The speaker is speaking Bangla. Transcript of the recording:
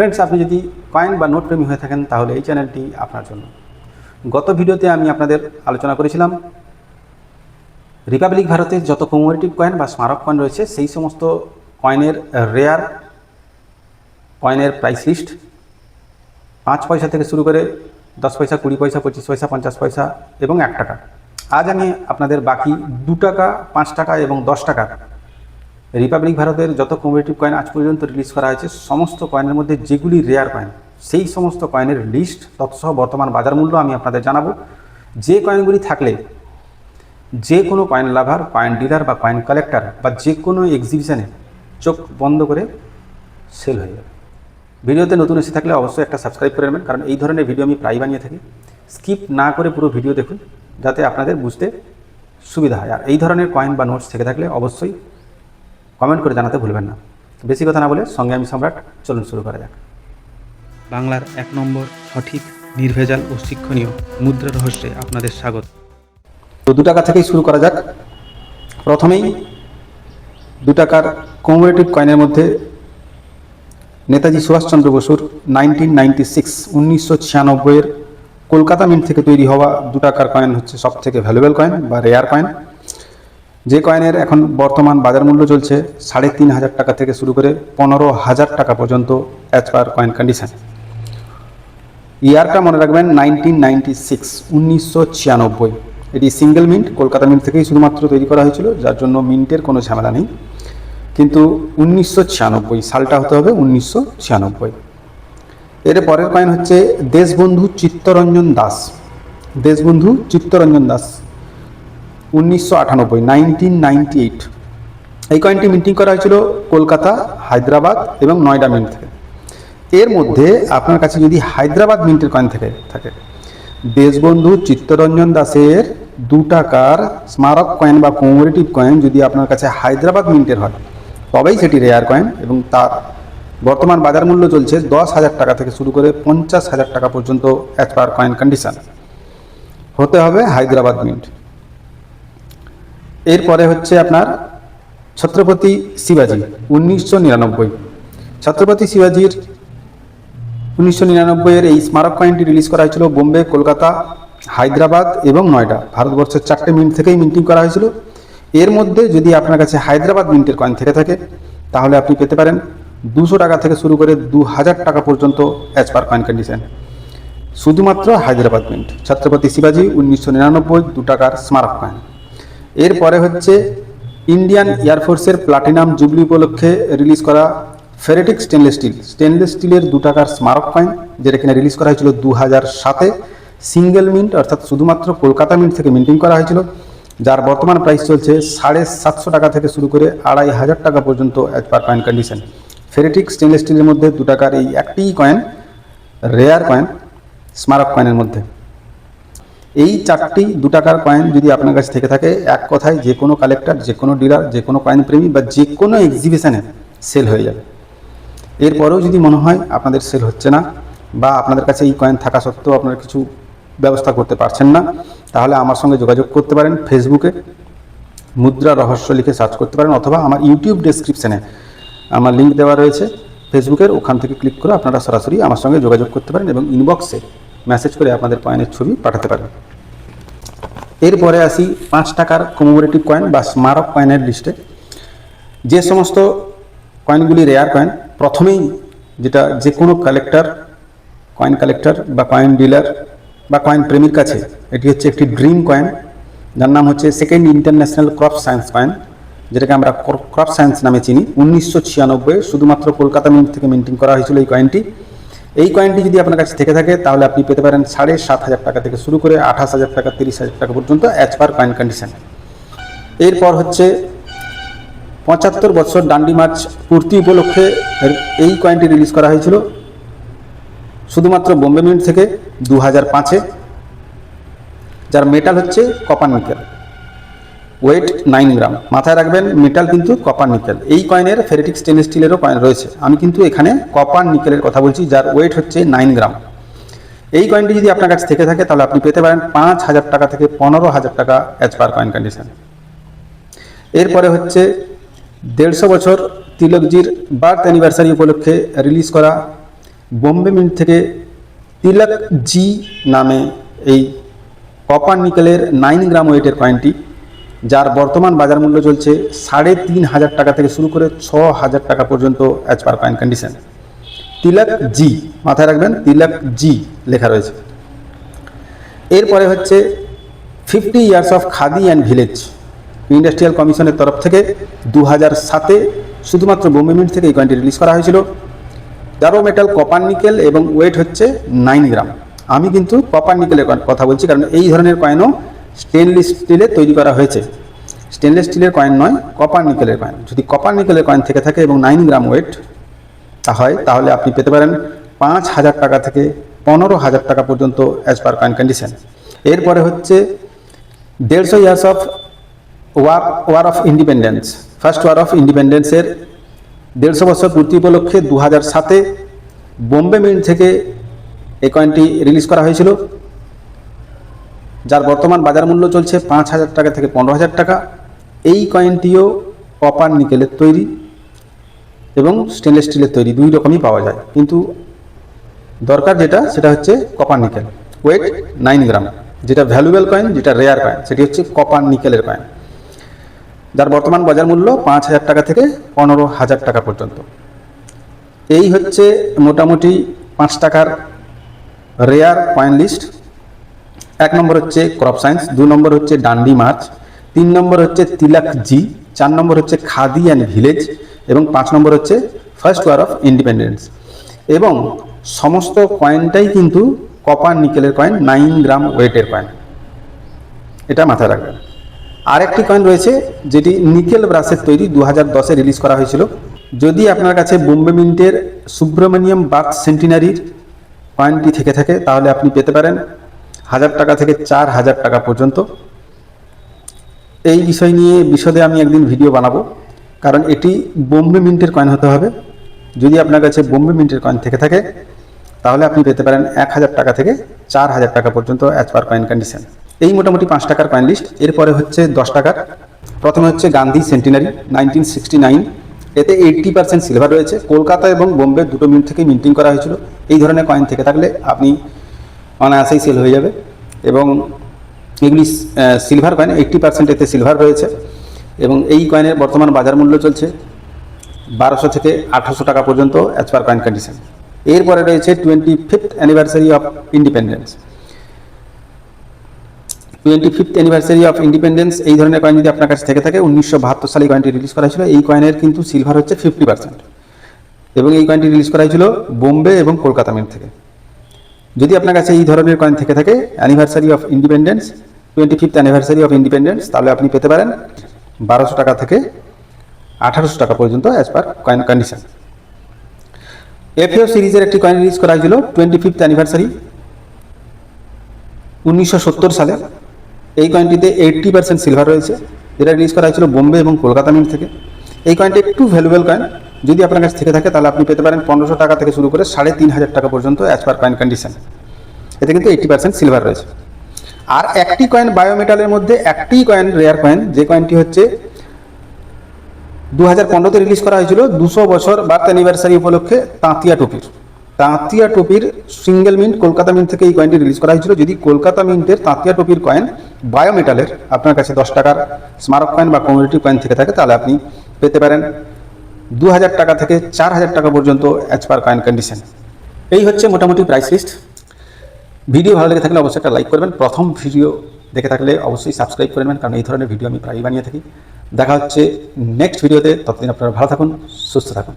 ফ্রেন্ডস আপনি যদি কয়েন বা নোট প্রেমী হয়ে থাকেন, তাহলে এই চ্যানেলটি আপনার জন্য। গত ভিডিওতে আমি আপনাদের আলোচনা করেছিলাম রিপাবলিক ভারতের যত কমোডিটিভ কয়েন বা স্মারক কয়েন রয়েছে, সেই সমস্ত কয়েনের রেয়ার কয়েনের প্রাইস লিস্ট পাঁচ পয়সা থেকে শুরু করে দশ পয়সা, কুড়ি পয়সা, পঁচিশ পয়সা, পঞ্চাশ পয়সা এবং এক টাকা। আজ আমি আপনাদের বাকি দু টাকা, পাঁচ টাকা এবং দশ টাকা রিপাবলিক ভারতের যত কম্পিটিভ কয়েন আজ পর্যন্ত রিলিজ করা হয়েছে, সমস্ত কয়েনের মধ্যে যেগুলি রেয়ার কয়েন সেই সমস্ত কয়েনের লিস্ট তৎসহ বর্তমান বাজার মূল্য আমি আপনাদের জানাব। যে কয়েনগুলি থাকলে, যে কোনো কয়েন লাভার কয়েন ডিলার বা কয়েন কালেক্টর বা যে কোনো এক্সিবিশনে চোখ বন্ধ করে সেল হয়ে যাবে। ভিডিওতে নতুন এসে থাকলে অবশ্যই একটা সাবস্ক্রাইব করে নেবেন, কারণ এই ধরনের ভিডিও আমি প্রায় বানিয়ে থাকি। স্কিপ না করে পুরো ভিডিও দেখুন, যাতে আপনাদের বুঝতে সুবিধা হয়। আর এই ধরনের কয়েন বা নোটস থেকে থাকলে অবশ্যই কমেন্ট করে জানাতে ভুলবেন না। বেশি কথা না বলে সঙ্গে আমি সম্রাট চলুন শুরু করা যাক। বাংলার এক নম্বর সঠিক নির্ভেজাল ও শিক্ষণীয় মুদ্রা রহস্যে আপনাদের স্বাগত। তো দু টাকা থেকেই শুরু করা যাক। প্রথমেই দু টাকার কমোডেটিভ কয়েনের মধ্যে নেতাজি সুভাষচন্দ্র বসুর নাইনটিন নাইনটি সিক্স উনিশশো ছিয়ানব্বইয়ের কলকাতা মিন্ট থেকে তৈরি হওয়া দু টাকার কয়েন হচ্ছে সব থেকে ভ্যালুয়েবল কয়েন বা রেয়ার কয়েন যে কয়েনের এখন বর্তমান বাজার মূল্য চলছে সাড়ে তিন হাজার টাকা থেকে শুরু করে পনেরো হাজার টাকা পর্যন্ত অ্যাজ পার কয়েন কন্ডিশন ইয়ারটা মনে রাখবেন নাইনটিন নাইনটি সিক্স উনিশশো ছিয়ানব্বই। এটি সিঙ্গেল মিন্ট কলকাতা মিন্ট থেকেই শুধুমাত্র তৈরি করা হয়েছিল, যার জন্য মিন্টের কোনো ঝামেলা নেই। কিন্তু উনিশশো ছিয়ানব্বই, সালটা হতে হবে উনিশশো ছিয়ানব্বই। এর পরের কয়েন হচ্ছে দেশবন্ধু চিত্তরঞ্জন দাস। দেশবন্ধু চিত্তরঞ্জন দাস। উনিশশো আটানব্বই নাইনটিন নাইনটি এইট এই কয়েনটি মিন্টিং করা হয়েছিল কলকাতা, হায়দ্রাবাদ এবং নয়ডা মিন্ট থেকে। এর মধ্যে আপনার কাছে যদি হায়দ্রাবাদ মিন্টের কয়েন থেকে, থাকে, দেশবন্ধু চিত্তরঞ্জন দাসের দু টাকার স্মারক কয়েন বা কমোরেটিভ কয়েন যদি আপনার কাছে হায়দ্রাবাদ মিন্টের হয়, তবেই সেটি রেয়ার কয়েন এবং তার বর্তমান বাজার মূল্য চলছে দশ হাজার টাকা থেকে শুরু করে পঞ্চাশ হাজার টাকা পর্যন্ত অ্যাজ পার কয়েন কন্ডিশন হতে হবে হায়দ্রাবাদ মিন্ট এরপরে হচ্ছে আপনার ছত্রপতি শিবাজি, উনিশশো নিরানব্বই। ছত্রপতি শিবাজির উনিশশো নিরানব্বইয়ের এই স্মারক কয়েনটি রিলিজ করা হয়েছিল বোম্বে, কলকাতা, হায়দ্রাবাদ এবং নয়ডা। ভারতবর্ষের চারটে মিন্ট থেকেই মিন্টিং করা হয়েছিল। এর মধ্যে যদি আপনার কাছে হায়দ্রাবাদ মিন্টের কয়েন থেকে থাকে, তাহলে আপনি পেতে পারেন দুশো টাকা থেকে শুরু করে দু হাজার টাকা পর্যন্ত অ্যাজ পার কয়েন কন্ডিশন শুধুমাত্র হায়দ্রাবাদ মিন্ট ছত্রপতি শিবাজি, উনিশশো নিরানব্বই, দু টাকার স্মারক কয়েন এরপরে হচ্ছে ইন্ডিয়ান এয়ারফোর্সের প্লাটিনাম জুবলি উপলক্ষে রিলিজ করা ফেরেটিক স্টেনলেস স্টিল স্টেনলেস স্টিলের দু টাকার স্মারক কয়েন যেটা কিনা রিলিজ করা হয়েছিল দু হাজার সাতে। সিঙ্গেল মিন্ট অর্থাৎ শুধুমাত্র কলকাতা মিন্ট থেকে মিন্টিং করা হয়েছিল, যার বর্তমান প্রাইস চলছে সাড়ে সাতশো টাকা থেকে শুরু করে আড়াই হাজার টাকা পর্যন্ত as per coin condition ferritic stainless স্টিলের মধ্যে দু টাকার এই একটিই কয়েন রেয়ার কয়েন স্মারক কয়েনের মধ্যে। এই চারটি দু টাকার কয়েন যদি আপনার কাছে থেকে থাকে, এক কথায় যে কোনো কালেক্টর যে কোনো ডিলার যে কোনো কয়েন প্রেমী বা যে কোনো এক্সিবিশনে সেল হয়ে যাবে। এরপরেও যদি মনে হয় আপনাদের সেল হচ্ছে না বা আপনাদের কাছে এই কয়েন থাকা সত্ত্বেও আপনারা কিছু ব্যবস্থা করতে পারছেন না, তাহলে আমার সঙ্গে যোগাযোগ করতে পারেন ফেসবুকে মুদ্রা রহস্য লিখে সার্চ করতে পারেন অথবা আমার ইউটিউব ডেসক্রিপশানে আমার লিঙ্ক দেওয়া রয়েছে। ফেসবুকের ওখান থেকে ক্লিক করে আপনারা সরাসরি আমার সঙ্গে যোগাযোগ করতে পারেন এবং ইনবক্সে মেসেজ করে আপনাদের কয়েনের ছবি পাঠাতে পারেন এরপরে আসি পাঁচ টাকার কমোমোরেটিভ কয়েন বা স্মারক কয়েনের লিস্টে যে সমস্ত কয়েনগুলি রেয়ার কয়েন প্রথমেই যেটা যে কোনো কালেক্টর কয়েন কালেক্টর বা কয়েন ডিলার বা কয়েন প্রেমীর কাছে, এটি হচ্ছে একটি ড্রিম কয়েন যার নাম হচ্ছে second international crop science coin যেটাকে আমরা ক্রপ সায়েন্স নামে চিনি। উনিশশো ছিয়ানব্বই শুধুমাত্র কলকাতা মিন্ট থেকে মিন্টিং করা হয়েছিল এই কয়েনটি এই কয়েনটি যদি আপনার কাছে থেকে থাকে, তাহলে আপনি পেতে পারেন সাড়ে সাত হাজার টাকা থেকে শুরু করে আঠাশ হাজার টাকা, তিরিশ হাজার টাকা পর্যন্ত অ্যাজ পার কয়েন কন্ডিশন এরপর হচ্ছে পঁচাত্তর বছর ডান্ডি মার্চ পূর্তি উপলক্ষে এই কয়েনটি রিলিজ করা হয়েছিল শুধুমাত্র বোম্বে মিন্ট থেকে দু হাজার পাঁচে, যার মেটাল হচ্ছে copper nickel weight nine gram. মাথায় রাখবেন মেটাল কিন্তু কপার নিকেল এই কয়েনের ফেরেটিক স্টেনলেস স্টিলেরও কয়েন রয়েছে। আমি কিন্তু এখানে কপার নিকেলের কথা বলছি, যার ওয়েট হচ্ছে নাইন গ্রাম। এই কয়েনটি যদি আপনার কাছে থেকে থাকে, তাহলে আপনি পেতে পারেন পাঁচ হাজার টাকা থেকে পনেরো হাজার টাকা অ্যাজ পার কয়েন কন্ডিশন এরপরে হচ্ছে দেড়শো বছর তিলকজির বার্থ অ্যানিভার্সারি উপলক্ষে রিলিজ করা বোম্বে মিন্ট থেকে তিলক জি নামে এই কপার নিকেলের নাইন গ্রাম ওয়েটের কয়েনটি যার বর্তমান বাজার মূল্য চলছে সাড়ে তিন হাজার টাকা থেকে শুরু করে ছ হাজার টাকা পর্যন্ত as per coin condition Tilak ji মাথায় রাখবেন, তিলক জি লেখা রয়েছে। এরপরে হচ্ছে fifty years of khadi and village industrial কমিশনের তরফ থেকে দু হাজার সাতে শুধুমাত্র বোম্বে মিন্ট থেকে এই কয়েনটি রিলিজ করা হয়েছিল। জারো মেটাল কপার নিকেল এবং ওয়েট হচ্ছে নাইন গ্রাম আমি কিন্তু কপার নিকেলের কথা বলছি, কারণ এই ধরনের কয়েনও স্টেনলেস স্টিলে তৈরি করা হয়েছে। স্টেনলেস স্টিলের কয়েন নয় কপার নিকেলের কয়েন যদি কপার নিকেলের কয়েন থেকে থাকে এবং নাইন গ্রাম ওয়েট তা হয়, তাহলে আপনি পেতে পারেন পাঁচ হাজার টাকা থেকে পনেরো হাজার টাকা পর্যন্ত অ্যাজ পার কয়েন কন্ডিশন এরপরে হচ্ছে দেড়শো years of war war of independence first war of ইন্ডিপেন্ডেন্সের দেড়শো বছর পূর্তি উপলক্ষে দু হাজার সাতে বোম্বে মিন্ট থেকে এই কয়েনটি রিলিজ করা হয়েছিল। যার বর্তমান বাজার মূল্য চলছে পাঁচ হাজার টাকা থেকে পনেরো হাজার টাকা। এই কয়েনটিও কপার নিকেলের তৈরি এবং স্টেনলেস স্টিলের তৈরি, দুই রকমই পাওয়া যায়। কিন্তু দরকার যেটা, সেটা হচ্ছে copper nickel weight nine gram যেটা ভ্যালুয়েবল কয়েন যেটা রেয়ার কয়েন সেটি হচ্ছে কপার নিকেলের কয়েন যার বর্তমান বাজার মূল্য পাঁচ হাজার টাকা থেকে পনেরো হাজার টাকা পর্যন্ত। এই হচ্ছে মোটামুটি পাঁচ টাকার রেয়ার কয়েন লিস্ট এক নম্বর হচ্ছে ক্রপ সায়েন্স দু নম্বর হচ্ছে ডান্ডি মার্চ তিন নম্বর হচ্ছে তিলাক জি, চার নম্বর হচ্ছে খাদি অ্যান্ড ভিলেজ এবং পাঁচ নম্বর হচ্ছে ফার্স্ট ওয়ার অফ ইন্ডিপেন্ডেন্স এবং সমস্ত কয়েনটাই কিন্তু কপার নিকেলের কয়েন নাইন গ্রাম ওয়েটের কয়েন এটা মাথায় রাখবেন। আরেকটি কয়েন রয়েছে যেটি নিকেল ব্রাসের তৈরি দু হাজার দশে রিলিজ করা হয়েছিল। যদি আপনার কাছে বোম্বে মিন্টের সুব্রমণিয়াম বার্থ সেন্টিনারির কয়েনটি থেকে থাকে, তাহলে আপনি পেতে পারেন। হাজার টাকা থেকে চার হাজার টাকা পর্যন্ত। এই বিষয় নিয়ে বিশদে আমি একদিন ভিডিও বানাবো। কারণ এটি বোম্বে মিন্টের কয়েন হতে হবে। যদি আপনার কাছে বোম্বে মিন্টের কয়েন থেকে থাকে, তাহলে আপনি পেতে পারেন এক হাজার টাকা থেকে চার হাজার টাকা পর্যন্ত অ্যাজ পার কয়েন কন্ডিশন এই মোটামুটি পাঁচ টাকার কয়েন লিস্ট এরপরে হচ্ছে দশ টাকার। প্রথমে হচ্ছে Gandhi centenary nineteen sixty nine এতে এইট্টি পার্সেন্ট সিলভার রয়েছে। কলকাতা এবং বোম্বে দুটো মিন্ট থেকেই মিন্টিং করা হয়েছিল। এই ধরনের কয়েন থেকে থাকলে আপনি অনায়াসেই সেল হয়ে যাবে। এবং এগুলি সিলভার কয়েন এইট্টি পার্সেন্ট এতে সিলভার রয়েছে। এবং এই কয়েনের বর্তমান বাজার মূল্য চলছে বারোশো থেকে আঠারোশো টাকা পর্যন্ত অ্যাজ পার কয়েন কন্ডিশন এরপরে রয়েছে twenty fifth anniversary of independence twenty fifth anniversary of independence এই ধরনের কয়েন যদি আপনার কাছে থেকে থাকে, উনিশশো বাহাত্তর সালে কয়েনটি রিলিজ করা হয়েছিল। এই কয়েনের কিন্তু সিলভার হচ্ছে ফিফটি পার্সেন্ট এবং এই কয়েনটি রিলিজ করা হয়েছিল বোম্বে এবং কলকাতা মিন্ট থেকে। যদি আপনার কাছে এই ধরনের কয়েন থেকে থাকে anniversary of independence twenty fifth anniversary of independence তাহলে আপনি পেতে পারেন বারোশো টাকা থেকে আঠারোশো টাকা পর্যন্ত as per coin condition FAO সিরিজের একটি কয়েন রিলিজ করা হয়েছিল টোয়েন্টি ফিফথ অ্যানিভার্সারি উনিশশো সত্তর সালে। এই কয়েনটিতে এইট্টি পার্সেন্ট সিলভার রয়েছে। যেটা রিলিজ করা হয়েছিল বোম্বে এবং কলকাতা মিন্ট থেকে। এই কয়েনটি একটু ভ্যালুয়েবল কয়েন যদি আপনার কাছে থেকে থাকে, তাহলে আপনি পেতে পারেন পনেরোশো টাকা থেকে শুরু করে সাড়ে তিন হাজার টাকা পর্যন্ত অ্যাজ পার কয়েন কন্ডিশন এতে কিন্তু এইট্টি পার্সেন্ট সিলভার রয়েছে। আর একটি কয়েন বায়োমেটালের মধ্যে একটি কয়েন রেয়ার কয়েন যে কয়েনটি হচ্ছে দু হাজার পনেরোতে রিলিজ করা হয়েছিল দুশো বছর বার্থ অ্যানিভার্সারি উপলক্ষে তাঁতিয়া টুপির। তাঁতিয়া টুপির সিঙ্গেল মিন্ট কলকাতা মিন্ট থেকে এই কয়েনটি রিলিজ করা হয়েছিল। যদি কলকাতা মিন্টের তাঁতিয়া টুপির কয়েন বায়োমেটালের আপনার কাছে দশ টাকার স্মারক কয়েন বা কমিউনিটি কয়েন থেকে থাকে, তাহলে আপনি পেতে পারেন দু হাজার টাকা থেকে চার হাজার টাকা পর্যন্ত অ্যাজ পার কয়েন কন্ডিশন এই হচ্ছে মোটামুটি প্রাইস লিস্ট ভিডিও ভালো লেগে থাকলে অবশ্যই একটা লাইক করবেন। প্রথম ভিডিও দেখে থাকলে অবশ্যই সাবস্ক্রাইব করে নেবেন, কারণ এই ধরনের ভিডিও আমি প্রায়ই বানিয়ে থাকি। দেখা হচ্ছে নেক্সট ভিডিওতে ততদিন আপনারা ভালো থাকুন, সুস্থ থাকুন।